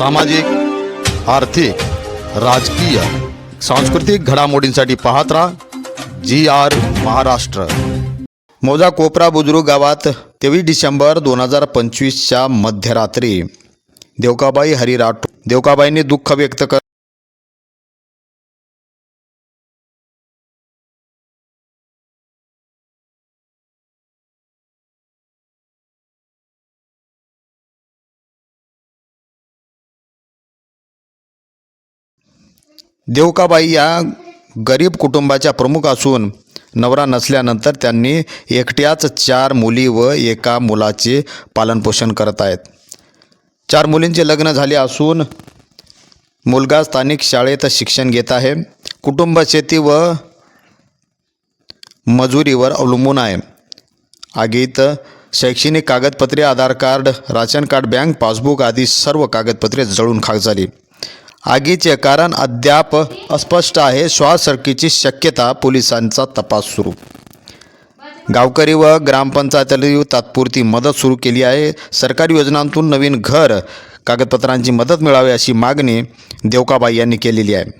सामाजिक आर्थिक राजकीय सांस्कृतिक घडामोडींसाठी पाहत राहा जी आर महाराष्ट्र. मौजा कोपरा बुजुर्ग गावात तेवीस डिसेंबर दोन हजार पंचवीसच्या मध्यरात्री देवकाबाई हरी राठोड देवकाबाईंनी दुःख व्यक्त कर देवकाबाई या गरीब कुटुंबाच्या प्रमुख असून नवरा नसल्यानंतर त्यांनी एकट्याच चार मुली व एका मुलाचे पालनपोषण करत आहेत. चार मुलींचे लग्न झाले असून मुलगा स्थानिक शाळेत शिक्षण घेत आहे. कुटुंब शेती व मजुरीवर अवलंबून आहे. आगीत शैक्षणिक कागदपत्रे Aadhaar card ration card bank passbook आदी सर्व कागदपत्रे जळून खाक झाली. आगीचे कारण अद्याप अस्पष्ट आहे. शॉर्ट सर्किटची शक्यता पोलिसांचा तपास सुरू. गावकरी व ग्रामपंचायतीला तात्पुरती मदत सुरू केली आहे. सरकारी योजनांतून नवीन घर कागदपत्रांची मदत मिळावी अशी मागणी देवकाबाई यांनी केलेली आहे.